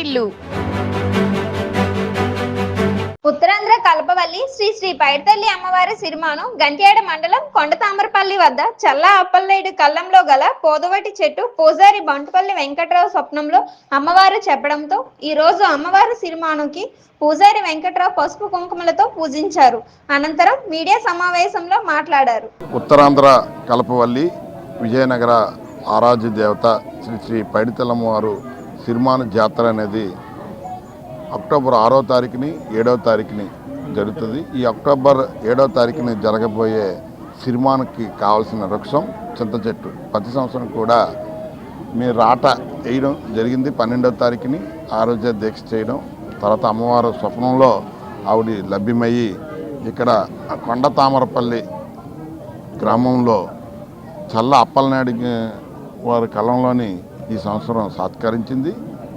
వాకిళ్ళు ఉత్తరాంధ్ర కల్పవల్లి శ్రీ శ్రీ పైడితల్లి అమ్మవారి సిరిమాను గంట్యాడ మండలం కొండతామరపల్లి వద్ద చల్లా అప్పలనేడు కల్లంలో గల పోదవటి చెట్టు పూజారి బంటుపల్లి వెంకట్రావు స్వప్నంలో అమ్మవారు చెప్పడంతో ఈ రోజు అమ్మవారి సిరిమానుకి పూజారి వెంకట్రావు పసుపు కుంకుమలతో పూజించారు. అనంతరం మీడియా సమావేశంలో మాట్లాడారు. ఉత్తరాంధ్ర కలపవల్లి విజయనగర ఆరాధ్య దేవత శ్రీ శ్రీ పైడితల్లమ్మవారు సిరిమాను జాతర అనేది అక్టోబర్ ఆరో తారీఖుని ఏడవ తారీఖుని జరుగుతుంది. ఈ అక్టోబర్ ఏడవ తారీఖుని జరగబోయే సిరిమానుకి కావాల్సిన వృక్షం చింత చెట్టు. ప్రతి సంవత్సరం కూడా మీరు రాట వేయడం జరిగింది. పన్నెండవ తారీఖుని ఆ దీక్ష చేయడం తర్వాత అమ్మవారు స్వప్నంలో ఆవిడ లభ్యమయ్యి ఇక్కడ కొండ తామరపల్లి గ్రామంలో చల్ల అప్పలనాయుడు వారి కలంలోని ఈ సంవత్సరం సత్కరించింది.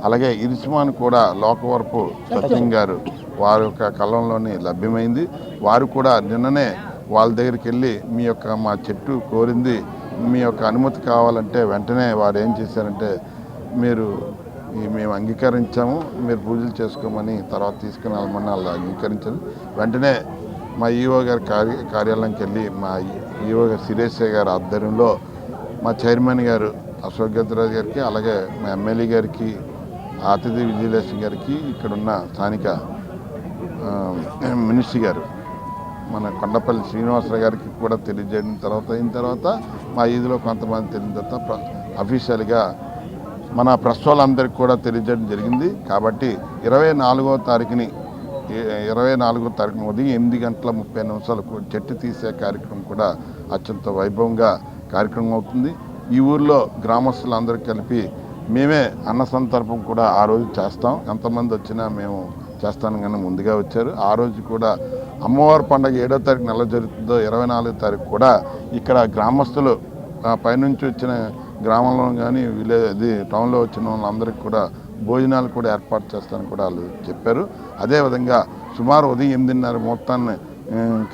అలాగే ఇరిసిమాన్ కూడా లోకవరపు సత్యం గారు వారి యొక్క కలంలోని లభ్యమైంది. వారు కూడా నిన్ననే వాళ్ళ దగ్గరికి వెళ్ళి మీ యొక్క మా చెట్టు కోరింది. మీ యొక్క అనుమతి కావాలంటే వెంటనే వారు ఏం చేశారంటే మీరు మేము అంగీకరించాము. మీరు పూజలు చేసుకోమని తర్వాత తీసుకుని వెళ్ళమని వాళ్ళు అంగీకరించారు. వెంటనే మా ఈఓ గారి కార్య కార్యాలయంకి వెళ్ళి మా ఈఓ గారు సురేష్ గారి ఆధ్వర్యంలో మా చైర్మన్ గారు అశోక్ గజరాజ్ గారికి అలాగే మా ఎమ్మెల్యే గారికి అతిథి విజయలక్ష్మి గారికి ఇక్కడున్న స్థానిక మినిస్ట్రీ గారు మన కొండపల్లి శ్రీనివాసరావు గారికి కూడా తెలియజేయడం తర్వాత అయిన తర్వాత మా ఈదిలో కొంతమంది తెలియని తర్వాత అఫీషియల్గా మన ప్రెస్ వాళ్ళందరికీ కూడా తెలియజేయడం జరిగింది. కాబట్టి ఇరవై నాలుగో తారీఖుని ఇరవై నాలుగో తారీఖున ఉదయం ఎనిమిది గంటల ముప్పై నిమిషాలకు చెట్టు తీసే కార్యక్రమం కూడా అత్యంత వైభవంగా కార్యక్రమం అవుతుంది. ఈ ఊర్లో గ్రామస్తులందరూ కలిపి మేమే అన్న సంతర్పం కూడా ఆ రోజు చేస్తాం. ఎంతమంది వచ్చినా మేము చేస్తాను కానీ ముందుగా వచ్చారు. ఆ రోజు కూడా అమ్మవారి పండగ ఏడో తారీఖు నెల జరుగుతుందో ఇరవై నాలుగో తారీఖు కూడా ఇక్కడ గ్రామస్తులు పైనుంచి వచ్చిన గ్రామంలో కానీ విలేజ్ అది టౌన్లో వచ్చిన వాళ్ళందరికీ కూడా భోజనాలు కూడా ఏర్పాటు చేస్తానని కూడా వాళ్ళు చెప్పారు. అదేవిధంగా సుమారు ఉదయం ఎనిమిదిన్నర మొత్తాన్ని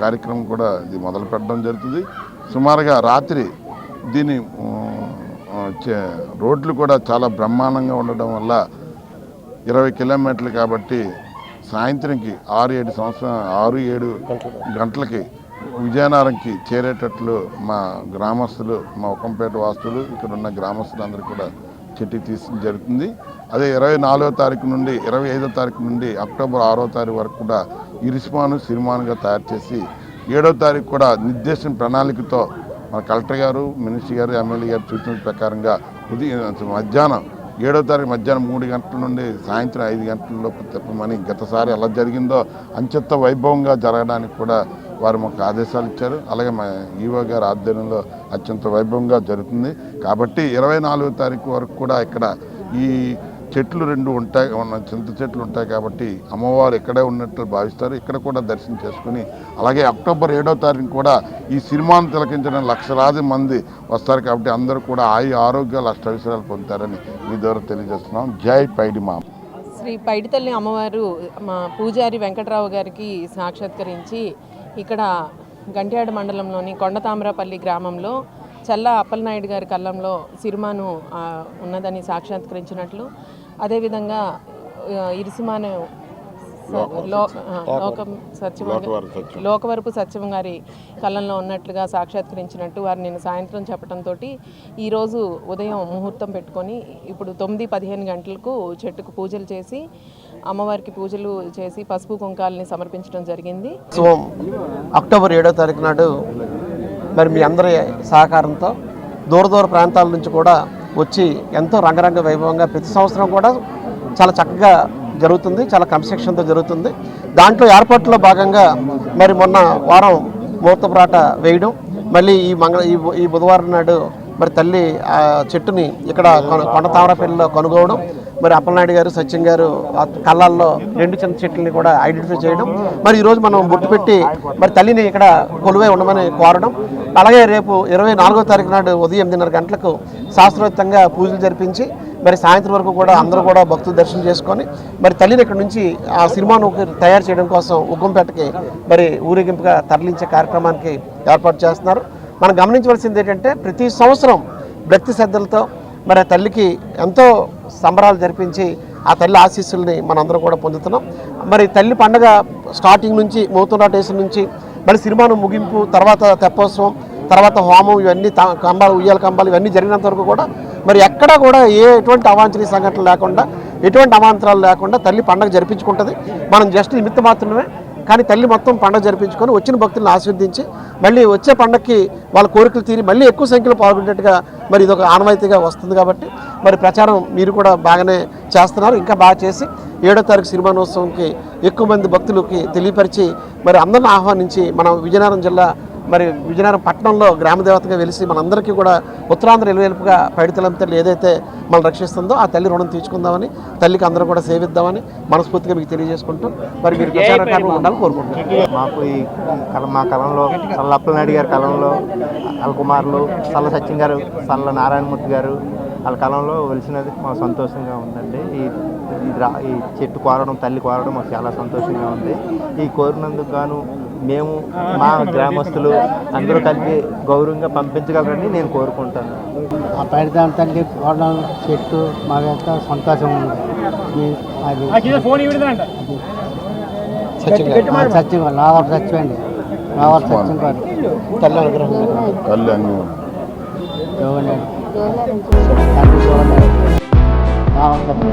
కార్యక్రమం కూడా ఇది మొదలు పెట్టడం జరుగుతుంది. సుమారుగా రాత్రి దీని రోడ్లు కూడా చాలా బ్రహ్మాండంగా ఉండడం వల్ల ఇరవై కిలోమీటర్లు కాబట్టి సాయంత్రంకి ఆరు ఏడు సంవత్సరం ఆరు ఏడు గంటలకి విజయనగరంకి చేరేటట్లు మా గ్రామస్తులు మా ఒకంపేట వాస్తులు ఇక్కడ ఉన్న గ్రామస్తులందరూ కూడా చెట్టి తీసి జరుగుతుంది. అదే ఇరవై నాలుగో తారీఖు నుండి ఇరవై ఐదో తారీఖు నుండి అక్టోబర్ ఆరో తారీఖు వరకు కూడా ఇరిస్మాను సిరిమానుగా తయారు చేసి ఏడో తారీఖు కూడా నిర్దేశం ప్రణాళికతో మన కలెక్టర్ గారు మినిస్టర్ గారు ఎమ్మెల్యే గారు సూచన ప్రకారంగా ఉదయం మధ్యాహ్నం ఏడో తారీఖు మధ్యాహ్నం మూడు గంటల నుండి సాయంత్రం ఐదు గంటలలోపు తిప్పమని గతసారి ఎలా జరిగిందో అంచెత్త వైభవంగా జరగడానికి కూడా వారు మాకు ఆదేశాలు ఇచ్చారు. అలాగే మా ఈవో గారి ఆధ్వర్యంలో అత్యంత వైభవంగా జరుగుతుంది. కాబట్టి ఇరవై నాలుగో తారీఖు వరకు కూడా ఇక్కడ ఈ చెట్లు రెండు ఉంటాయి ఉన్న చింత చెట్లు ఉంటాయి కాబట్టి అమ్మవారు ఇక్కడే ఉన్నట్లు భావిస్తారు. ఇక్కడ కూడా దర్శనం చేసుకుని అలాగే అక్టోబర్ ఏడో తారీఖు కూడా ఈ సినిమాను తిలకించడం లక్షలాది మంది వస్తారు కాబట్టి అందరూ కూడా ఆయు ఆరోగ్యాలు అష్టవిషయాలు పొందుతారని మీ ద్వారా తెలియజేస్తున్నాం. జై పైడి మామ. శ్రీ పైడితల్లి అమ్మవారు మా పూజారి వెంకటరావు గారికి సాక్షాత్కరించి ఇక్కడ గంట్యాడ మండలంలోని కొండతామరాపల్లి గ్రామంలో చల్ల అప్పలనాయుడు గారి కళ్ళంలో సిరిమాను ఉన్నదని సాక్షాత్కరించినట్లు. అదేవిధంగా ఇరిసిమాను లోకం సత్యం లోకవారి సత్యం. లోకవరపు సత్యం గారి కళ్ళంలో ఉన్నట్లుగా సాక్షాత్కరించినట్టు వారు నేను సాయంత్రం చెప్పడంతో ఈరోజు ఉదయం ముహూర్తం పెట్టుకొని ఇప్పుడు తొమ్మిది పదిహేను గంటలకు చెట్టుకు పూజలు చేసి అమ్మవారికి పూజలు చేసి పసుపు కుంకాలని సమర్పించడం జరిగింది. అక్టోబర్ ఏడో తారీఖు నాడు మరి మీ అందరి సహకారంతో దూర దూర ప్రాంతాల నుంచి కూడా వచ్చి ఎంతో రంగరంగ వైభవంగా ప్రతి సంవత్సరం కూడా చాలా చక్కగా జరుగుతుంది చాలా కన్స్ట్రక్షన్తో జరుగుతుంది. దాంట్లో ఏర్పాట్లో భాగంగా మరి మొన్న వారం ముహూర్తపురాట వేయడం మళ్ళీ ఈ మంగళ ఈ బుధవారం నాడు మరి తల్లి ఆ చెట్టుని ఇక్కడ కొన- కొండ తామరపల్లిలో కొనుగోవడం మరి అప్పలనాయుడు గారు సత్యం గారు కళ్ళల్లో కళ్ళాల్లో రెండు చిన్న చెట్లని కూడా ఐడెంటిఫై చేయడం. మరి ఈరోజు మనం బొట్టు పెట్టి మరి తల్లిని ఇక్కడ కొలువై ఉండమని కోరడం. అలాగే రేపు ఇరవై నాలుగో తారీఖు నాడు ఉదయం ఎనిమిదిన్నర గంటలకు శాస్త్రోక్తంగా పూజలు జరిపించి మరి సాయంత్రం వరకు కూడా అందరూ కూడా భక్తులు దర్శనం చేసుకొని మరి తల్లిని ఇక్కడ నుంచి ఆ సినిమాను తయారు చేయడం కోసం ఉగ్గంపేటకి మరి ఊరేగింపుగా తరలించే కార్యక్రమానికి ఏర్పాటు చేస్తున్నారు. మనం గమనించవలసింది ఏంటంటే ప్రతి సంవత్సరం భక్తి శ్రద్ధలతో మరి ఆ తల్లికి ఎంతో సంబరాలు జరిపించి ఆ తల్లి ఆశీస్సుల్ని మనందరం కూడా పొందుతున్నాం. మరి తల్లి పండగ స్టార్టింగ్ నుంచి మౌతునాటేషన్ నుంచి మరి సినిమాను ముగింపు తర్వాత తెప్పోత్సవం తర్వాత హోమం ఇవన్నీ కంబాలు ఉయ్యాల కంబాలు ఇవన్నీ జరిగినంత వరకు కూడా మరి ఎక్కడా కూడా ఏ ఎటువంటి అవాంఛనీయ సంఘటనలు లేకుండా ఎటువంటి అవాంతరాలు లేకుండా తల్లి పండగ జరిపించుకుంటుంది. మనం జస్ట్ నిమిత్తం మాత్రమే కానీ తల్లి మొత్తం పండగ జరిపించుకొని వచ్చిన భక్తులను ఆశీర్వదించి మళ్ళీ వచ్చే పండగకి వాళ్ళ కోరికలు తీరి మళ్ళీ ఎక్కువ సంఖ్యలో పాల్గొనేట్టుగా మరి ఇది ఒక ఆనవాయితీగా వస్తుంది కాబట్టి మరి ప్రచారం మీరు కూడా బాగానే చేస్తున్నారు. ఇంకా బాగా చేసి ఏడో తారీఖు సినిమానోత్సవంకి ఎక్కువ మంది భక్తులకి తెలియపరిచి మరి అందరిని ఆహ్వానించి మనం విజయనగరం జిల్లా మరి విజయనగరం పట్టణంలో గ్రామదేవతగా వెలిసి మనందరికీ కూడా ఉత్తరాంధ్ర ఎలువెలుపుగా పైడితలం తల్లి ఏదైతే మనం రక్షిస్తుందో ఆ తల్లి రుణం తీర్చుకుందామని తల్లికి అందరూ కూడా సేవిద్దామని మనస్ఫూర్తిగా మీకు తెలియజేసుకుంటూ మరి మీరు ఉండాలని కోరుకుంటున్నాను. మాకు ఈ కల మా కలంలో సల్ల అప్పలనాయుడు గారి కలంలో అల్కుమార్లు సల్ల సత్యం గారు సల్ల నారాయణమూర్తి గారు వాళ్ళ కాలంలో వెలిసినది మాకు సంతోషంగా ఉందండి. ఈ ఈ చెట్టు కోరడం తల్లి కోరడం మాకు చాలా సంతోషంగా ఉంది. ఈ కోరినందుకు గాను మేము మా గ్రామస్తులు అందరూ కలిపి గౌరవంగా పంపించగలరని నేను కోరుకుంటాను ఆ పైడిదాం తల్లి పోవడం చెట్టు మాకంతా సంతోషం ఉంది. అది. సత్యం రావాలి సత్యం అండి. రావాలి సత్యం గారు. తల్లి అనుగ్రహం. తల్లి జోగలేడు తల్లి